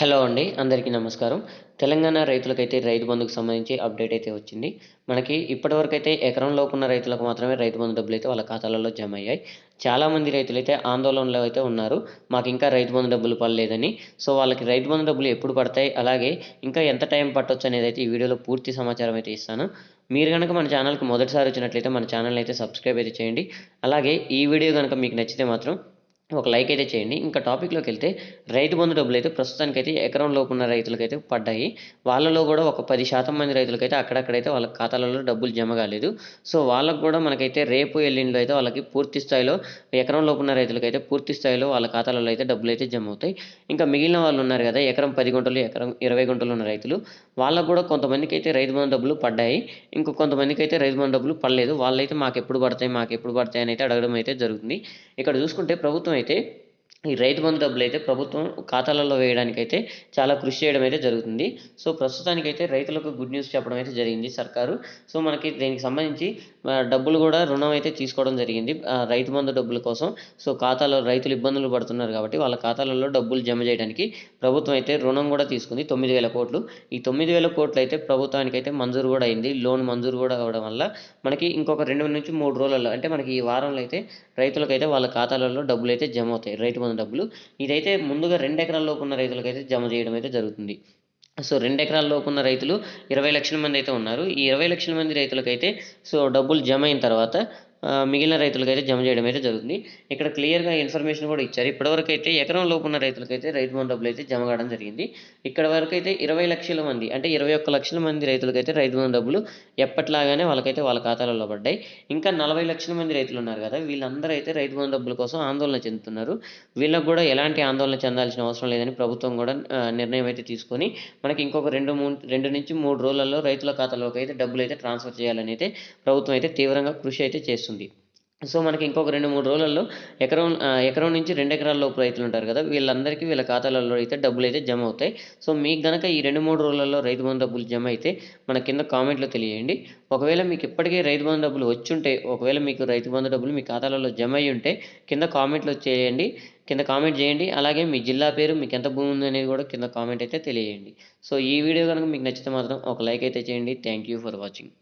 Hello అండి అందరికీ నమస్కారం. తెలంగాణ రైతులకైతే రైతు బంధుకు సంబంధించి అప్డేట్ అయితే వచ్చింది. మనకి ఇప్పటివరకు అయితే ఎకరం లోపు ఉన్న రైతులకు మాత్రమే రైతు బంధు డబ్బులు అయితే వాళ్ళ ఖాతాలలో జమ అయ్యాయి చాలామంది రైతులు అయితే ఆందోళనలో అయితే ఉన్నారు. మాకు ఇంకా రైతు బంధు డబ్బులు పడలేదని. సో వాళ్ళకి రైతు బంధు డబ్బులు ఎప్పుడు పడతాయి? అలాగే ఇంకా ఎంత టైం పట్టొచ్చు అనేది అయితే ఈ వీడియోలో పూర్తి సమాచారం అయితే ఇస్తాను. మీరు కనుక మన ఛానల్కి మొదటిసారి వచ్చినట్లయితే మన ఛానల్ అయితే సబ్స్క్రైబ్ అయితే చేయండి. అలాగే ఈ వీడియో కనుక మీకు నచ్చితే మాత్రం ఒక లైక్ అయితే చేయండి. ఇంకా టాపిక్లోకి వెళ్తే రైతు బంధు డబ్బులు అయితే ప్రస్తుతానికైతే ఎకరం లోపు ఉన్న రైతులకైతే పడ్డాయి. వాళ్ళలో కూడా ఒక పది శాతం మంది రైతులకైతే అక్కడక్కడైతే వాళ్ళ ఖాతాలలో డబ్బులు జమ కాలేదు. సో వాళ్ళకు కూడా మనకైతే రేపు ఎల్లుండిలో అయితే వాళ్ళకి పూర్తి స్థాయిలో ఎకరం లోపు ఉన్న రైతులకైతే పూర్తి స్థాయిలో వాళ్ళ ఖాతాలలో అయితే డబ్బులు అయితే జమ అవుతాయి. ఇంకా మిగిలిన వాళ్ళు ఉన్నారు కదా ఎకరం పది గుంటలు ఎకరం ఇరవై గుంటలు ఉన్న రైతులు వాళ్ళకు కూడా కొంతమందికి అయితే రైతు బంధు డబ్బులు పడ్డాయి. ఇంకా కొంతమందికి అయితే రైతు బంధు డబ్బులు పడలేదు. వాళ్ళైతే మాకు ఎప్పుడు పడతాయి మాకు ఎప్పుడు పడతాయి అని అయితే అడగడం అయితే జరుగుతుంది. ఇక్కడ చూసుకుంటే ప్రభుత్వం అయితే ఈ రైతు బంధు డబ్బులు అయితే ప్రభుత్వం ఖాతాలలో వేయడానికైతే చాలా కృషి చేయడం అయితే జరుగుతుంది. సో ప్రస్తుతానికైతే రైతులకు గుడ్ న్యూస్ చెప్పడం అయితే జరిగింది సర్కారు. సో మనకి దీనికి సంబంధించి డబ్బులు కూడా రుణం అయితే తీసుకోవడం జరిగింది రైతు బంధు డబ్బుల కోసం. సో ఖాతాలో రైతులు ఇబ్బందులు పడుతున్నారు కాబట్టి వాళ్ళ ఖాతాలలో డబ్బులు జమ చేయడానికి ప్రభుత్వం అయితే రుణం కూడా తీసుకుంది తొమ్మిది వేల కోట్లు. ఈ తొమ్మిది వేల కోట్లు అయితే ప్రభుత్వానికి అయితే మంజూరు కూడా అయింది. లోన్ మంజూరు కూడా అవ్వడం వల్ల మనకి ఇంకొక రెండు నుంచి మూడు రోజులలో అంటే మనకి ఈ వారంలో అయితే రైతులకైతే వాళ్ళ ఖాతాలలో డబ్బులు అయితే జమ అవుతాయి రైతు బంధు డబ్బులు. ఇదైతే ముందుగా రెండు ఎకరాల్లోపు ఉన్న రైతులకైతే జమ చేయడం అయితే జరుగుతుంది. సో రెండు ఎకరాల్లోపు ఉన్న రైతులు ఇరవై లక్షల మంది అయితే ఉన్నారు. ఈ ఇరవై లక్షల మంది రైతులకైతే సో డబ్బులు జమ అయిన తర్వాత మిగిలిన రైతులకైతే జమ చేయడం అయితే జరుగుతుంది. ఇక్కడ క్లియర్గా ఇన్ఫర్మేషన్ కూడా ఇచ్చారు. ఇప్పటివరకు అయితే ఎకరం లోపు ఉన్న రైతులకైతే రైతు బంధు డబ్బులు అయితే జమ కావడం జరిగింది. ఇక్కడ వరకు అయితే ఇరవై లక్షల మంది అంటే ఇరవై ఒక్క లక్షల మంది రైతులకైతే రైతు బంధు డబ్బులు ఎప్పట్లాగానే వాళ్ళకైతే వాళ్ళ ఖాతాలలో పడ్డాయి ఇంకా నలభై లక్షల మంది రైతులు ఉన్నారు కదా వీళ్ళందరూ అయితే రైతు బంధు డబ్బుల కోసం ఆందోళన చెందుతున్నారు. వీళ్ళకు కూడా ఎలాంటి ఆందోళన చెందాల్సిన అవసరం లేదని ప్రభుత్వం కూడా నిర్ణయం అయితే తీసుకొని మనకి ఇంకొక రెండు మూడు రెండు నుంచి మూడు రోజులలో రైతుల ఖాతాలోకి అయితే డబ్బులు అయితే ట్రాన్స్ఫర్ చేయాలని అయితే ప్రభుత్వం అయితే తీవ్రంగా కృషి అయితే చేస్తుంది సో మనకి ఇంకొక రెండు మూడు రోజులలో ఎకరం ఎకరం నుంచి రెండు ఎకరాల లోపు రైతులు ఉంటారు కదా వీళ్ళందరికీ వీళ్ళ ఖాతాలలో అయితే డబ్బులు అయితే జమ అవుతాయి. సో మీకు గనక ఈ రెండు మూడు రోజులలో రైతు బంధు డబ్బులు జమ అయితే మన కింద కామెంట్లో తెలియజేయండి. ఒకవేళ మీకు ఇప్పటికే రైతు బంధు డబ్బులు వచ్చుంటే ఒకవేళ మీకు రైతు బంధు డబ్బులు మీ ఖాతాలలో జమ అయి ఉంటే కింద కామెంట్లో చేయండి కింద కామెంట్ చేయండి. అలాగే మీ జిల్లా పేరు మీకు ఎంత భూమి ఉంది అనేది కూడా కింద కామెంట్ అయితే తెలియజేయండి. సో ఈ వీడియో కనుక మీకు నచ్చితే మాత్రం ఒక లైక్ అయితే చేయండి. Thank you for watching.